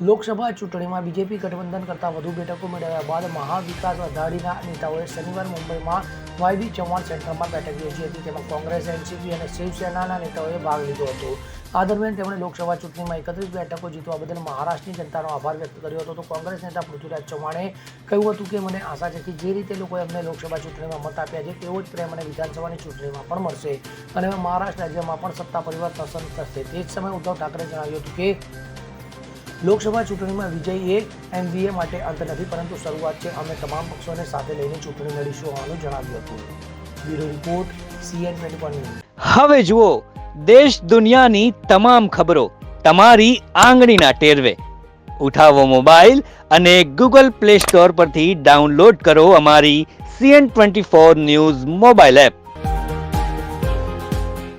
લોકસભા ચૂંટણીમાં બીજેપી ગઠબંધન કરતાં વધુ બેઠકો મેળવ્યા બાદ મહાવિકાસ અઘાડીના નેતાઓએ શનિવાર મુંબઈમાં વાયબી ચૌહાણ સેન્ટરમાં બેઠક યોજી હતી. તેમાં કોંગ્રેસ, એનસીપી અને શિવસેનાના નેતાઓએ ભાગ લીધો હતો. આ દરમિયાન તેમણે લોકસભા ચૂંટણીમાં એકત્રીસ બેઠકો જીતવા બદલ મહારાષ્ટ્રની જનતાનો આભાર વ્યક્ત કર્યો હતો. તો કોંગ્રેસ નેતા પૃથ્વીરાજ ચૌહાણે કહ્યું હતું કે, મને આશા છે કે જે રીતે લોકોએ અમને લોકસભા ચૂંટણીમાં મત આપ્યા છે, તેવો જ પ્રેમ અને વિધાનસભાની ચૂંટણીમાં પણ મળશે. અને મહારાષ્ટ્ર રાજ્યમાં પણ સત્તા પરિવર્તન પસંદ કરશે તે જ સમયે ઉદ્ધવ ઠાકરે જણાવ્યું હતું કે લોકસભા ચૂંટણીમાં વિજય એ એનડીએ માટે અંત નથી, પરંતુ શરૂઆત છે. અમે તમામ પક્ષોને સાથે લઈને ચૂંટણી લડીશું હોવાનું જણાવ્યું હતું. બ્યુરો રિપોર્ટ, સીએન ટ્વેન્ટી હવે જુઓ, દેશ દુનિયાની તમામ ખબરો તમારી આંગળીના ટેરવે. ઉઠાવો મોબાઈલ અને ગૂગલ પ્લે સ્ટોર પરથી ડાઉનલોડ કરો અમારી CN twenty four news mobile app.